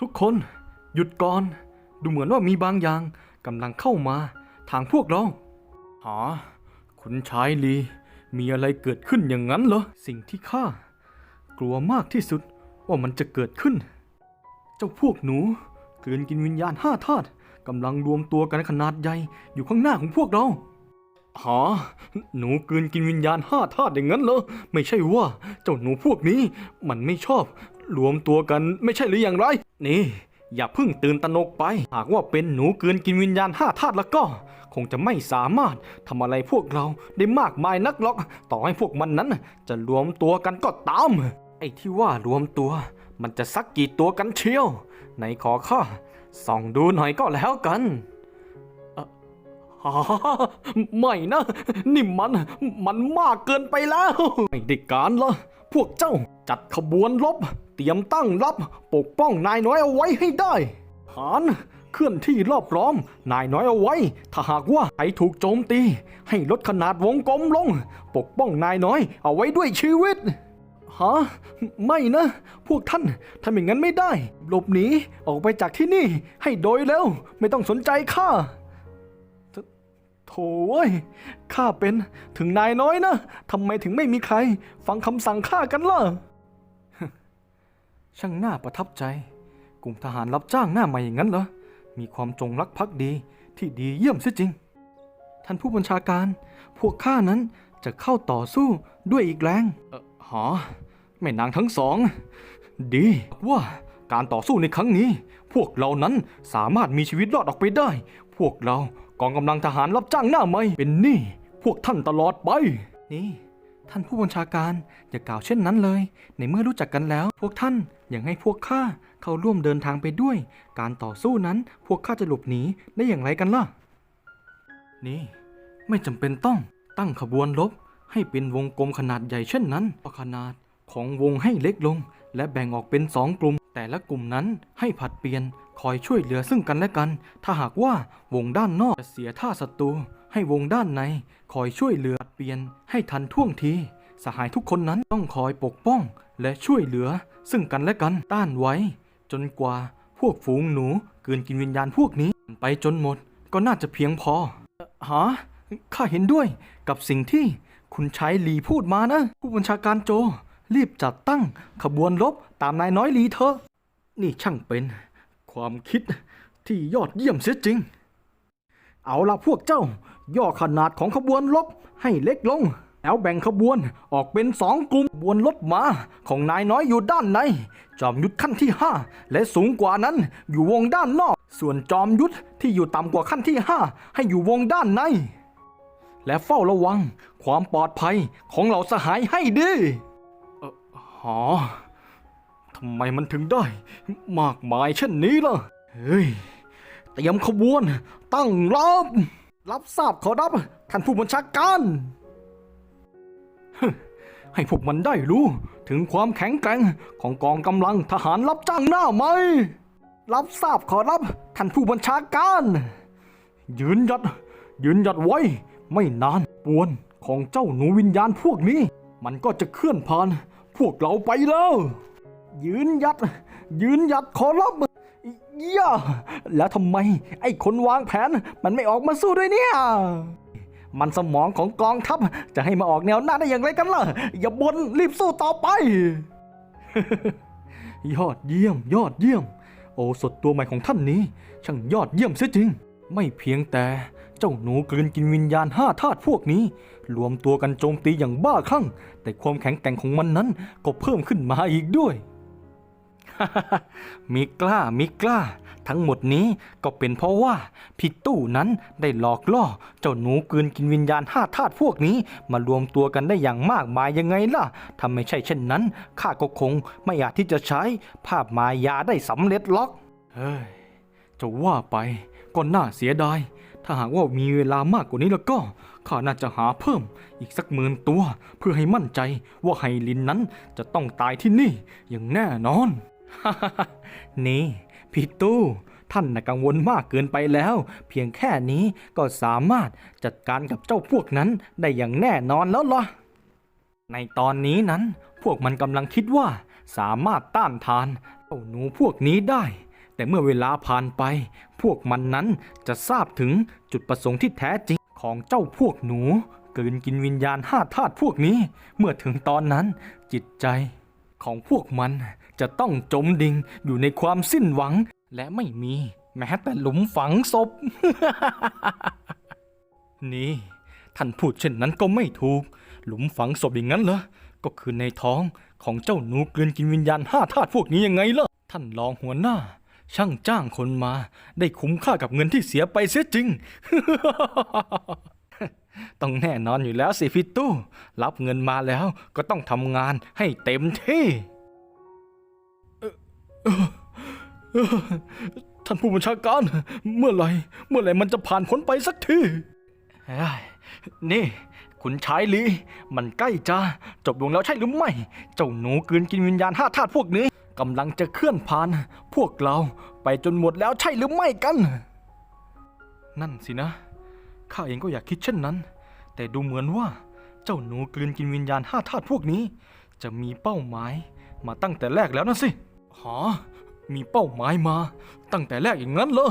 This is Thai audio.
ทุกคนหยุดก่อน ดูเหมือนว่ามีบางอย่างกำลังเข้ามาทางพวกเราหาคุณชายลี มีอะไรเกิดขึ้นอย่างนั้นเหรอ สิ่งที่ข้ากลัวมากที่สุดว่ามันจะเกิดขึ้น เจ้าพวกหนูกลืนกินวิญญาณห้าธาตุกำลังรวมตัวกันขนาดใหญ่อยู่ข้างหน้าของพวกเราหาหนูกลืนกินวิญญาณห้าธาตุอย่างนั้นเหรอ ไม่ใช่ว่าเจ้าหนูพวกนี้มันไม่ชอบ รวมตัวกันไม่ใช่หรืออย่างไร นี่ อย่าเพิ่งตื่นตระหนกไป หากว่าเป็นหนูเกลืนกินวิญญาณห้าธาตุแล้วก็ คงจะไม่สามารถทำอะไรพวกเราได้มากมายนักหรอก ต่อให้พวกมันนั้น จะรวมตัวกันก็ตาม ไอ้ที่ว่ารวมตัว มันจะสักกี่ตัวกันเชียวไหนขอข้าส่องดูหน่อยก็แล้วกันอ่อฮ่าไม่นะ นี่มันมันมากเกินไปแล้ว ไม่ได้การละพวกเจ้าจัดขบวนรบ ตรียมตั้งรับปกป้องนายน้อยเอาไว้ให้ได้ หานเคลื่อนที่รอบล้อม นายน้อยเอาไว้ ถ้าหากว่าใครถูกโจมตี ให้ลดขนาดวงกลมลง ปกป้องนายน้อยเอาไว้ด้วยชีวิตฮะไม่นะ พวกท่านทำอย่างนั้นไม่ได้ หลบหนีออกไปจากที่นี่ ให้โดยเร็วไม่ต้องสนใจข้าโถโถ่เว้ยข้าเป็นถึงนายน้อยนะทำไมถึงไม่มีใคร ฟังคำสั่งข้ากันล่ะ ช่างน่าประทับใจ กลุ่มทหารรับจ้างหน้าใหม่อย่างนั้นเหรอ มีความจงรักภักดีที่ดีเยี่ยมเสียจริง ท่านผู้บัญชาการ พวกข้านั้นจะเข้าต่อสู้ด้วยอีกแรง เออหอแม่นางทั้งสอง ดีว่าการต่อสู้ในครั้งนี้ พวกเรานั้นสามารถมีชีวิตรอดออกไปได้ พวกเรากองกำลังทหารรับจ้างหน้าใหม่เป็นหนี้พวกท่านตลอดไป นี่ ท่านผู้บัญชาการอย่ากล่าวเช่นนั้นเลย ในเมื่อรู้จักกันแล้ว พวกท่าน ยังให้พวกข้าเข้าร่วมเดินทางไปด้วย การต่อสู้นั้นพวกข้าจะหลบหนีได้อย่างไรกันล่ะ นี่ไม่จำเป็นต้องตั้งขบวนรบให้เป็นวงกลมขนาดใหญ่เช่นนั้นเพราะขนาดของวงให้เล็กลง และแบ่งออกเป็นสองกลุ่ม แต่ละกลุ่มนั้นให้ผัดเปลี่ยนคอยช่วยเหลือซึ่งกันและกัน ถ้าหากว่าวงด้านนอกจะเสียท่าศัตรูให้วงด้านในคอยช่วยเหลือเปลี่ยนให้ทันท่วงที สหายทุกคนนั้นต้องคอยปกป้อง และช่วยเหลือซึ่งกันและกันต้านไว้ จนกว่าพวกฝูงหนูเกินกินวิญญาณพวกนี้ไปจนหมดก็น่าจะเพียงพอหาข้าเห็นด้วยกับสิ่งที่คุณชายหลีพูดมานะ ผู้บัญชาการโจ รีบจัดตั้งขบวนรบตามนายน้อยหลีเถอะ นี่ช่างเป็นความคิดที่ยอดเยี่ยมเสียจริง เอาละพวกเจ้า ย่อขนาดของขบวนรบให้เล็กลง แล้วแบ่งขบวนออกเป็นสองกลุ่มขบวนรถม้าของนายน้อยอยู่ด้านใน จอมยุทธขั้นที่ห้าและสูงกว่านั้นอยู่วงด้านนอก ส่วนจอมยุทธที่อยู่ต่ำกว่าขั้นที่ห้าให้อยู่วงด้านใน และเฝ้าระวังความปลอดภัยของเหล่าสหายให้ดีเออหอทำไมมันถึงได้ มากมายเช่นนี้ล่ะ เฮ้ย เตรียมขบวนตั้งรับ รับทราบขอรับท่านผู้บัญชาการ ให้พวกมันได้รู้ ถึงความแข็งแกร่งของกองกำลังทหารรับจ้างหน้าไหม รับทราบขอรับท่านผู้บัญชาการ ยืนหยัด ยืนหยัดไว้ ไม่นานปวนของเจ้าหนูวิญญาณพวกนี้ มันก็จะเคลื่อนผ่าน พวกเราไปแล้ว ยืนหยัด ยืนหยัดขอรับย่าแล้วทำไม ไอ้คนวางแผนมันไม่ออกมาสู้ด้วยเนี่ย มันสมองของกองทัพจะให้มาออกแนวหน้าได้อย่างไรกันล่ะ อย่าบนรีบสู้ต่อไป ยอดเยี่ยม ยอดเยี่ยม โอสถตัวใหม่ของท่านนี้ ช่างยอดเยี่ยมเสียจริง ไม่เพียงแต่เจ้าหนูกลืนกินวิญญาณห้าธาตุพวกนี้ รวมตัวกันโจมตีอย่างบ้าคลั่ง แต่ความแข็งแกร่งของมันนั้นก็เพิ่มขึ้นมาอีกด้วย มีกล้ามีกล้า ทั้งหมดนี้ก็เป็นเพราะว่าพี่ตู้นั้นได้หลอกล่อ เจ้าหนูกลืนกินวิญญาณห้าธาตุพวกนี้ มารวมตัวกันได้อย่างมากมายยังไงล่ะถ้าไม่ใช่เช่นนั้นข้าก็คงไม่อาจที่จะใช้ภาพมายาได้สำเร็จหรอกเฮ้ยจะว่าไปก็น่าเสียดาย ถ้าหากว่ามีเวลามากกว่านี้แล้วก็ข้าน่าจะหาเพิ่มอีกสักหมื่นตัว เพื่อให้มั่นใจว่าไฮลินนั้นจะต้องตายที่นี่อย่างแน่นอน นี่พี่ตู้ท่านน่ะกังวลมากเกินไปแล้ว เพียงแค่นี้ก็สามารถจัดการกับเจ้าพวกนั้นได้อย่างแน่นอนแล้วล่ะ ในตอนนี้นั้น พวกมันกำลังคิดว่า สามารถต้านทานเจ้าหนูพวกนี้ได้ แต่เมื่อเวลาผ่านไป พวกมันนั้นจะทราบถึงจุดประสงค์ที่แท้จริงของเจ้าพวกหนู เกลืนกินวิญญาณห้าธาตุพวกนี้ เมื่อถึงตอนนั้นจิตใจ ของพวกมันจะต้องจมดิ่งอยู่ในความสิ้นหวัง และไม่มีแม้แต่หลุมฝังศพ นี่ท่านพูดเช่นนั้นก็ไม่ถูก หลุมฝังศพอย่างนั้นเหรอ ก็คือในท้องของเจ้าหนูเกลืนกินวิญญาณห้าธาตุพวกนี้ยังไงล่ะ ท่านรองหัวหน้า ช่างจ้างคนมา ได้คุ้มค่ากับเงินที่เสียไปเสียจริง ต้องแน่นอนอยู่แล้วสิพี่ตู้ รับเงินมาแล้วก็ต้องทำงานให้เต็มที่ ท่านผู้บัญชาการ เมื่อไหร่ เมื่อไหร่มันจะผ่านพ้นไปสักทีนี่คุณชายลีมันใกล้จะจบลงแล้วใช่หรือไม่ เจ้าหนูกลืนกินวิญญาณห้าธาตุพวกนี้กำลังจะเคลื่อนผ่าน พวกเราไปจนหมดแล้วใช่หรือไม่กัน นั่นสินะ ข้าเองก็อยากคิดเช่นนั้น แต่ดูเหมือนว่าเจ้าหนูกลืนกินวิญญาณห้าธาตุพวกนี้ จะมีเป้าหมายมาตั้งแต่แรกแล้วนะสิ หา มีเป้าหมายมา ตั้งแต่แรกอย่างนั้นเหรอ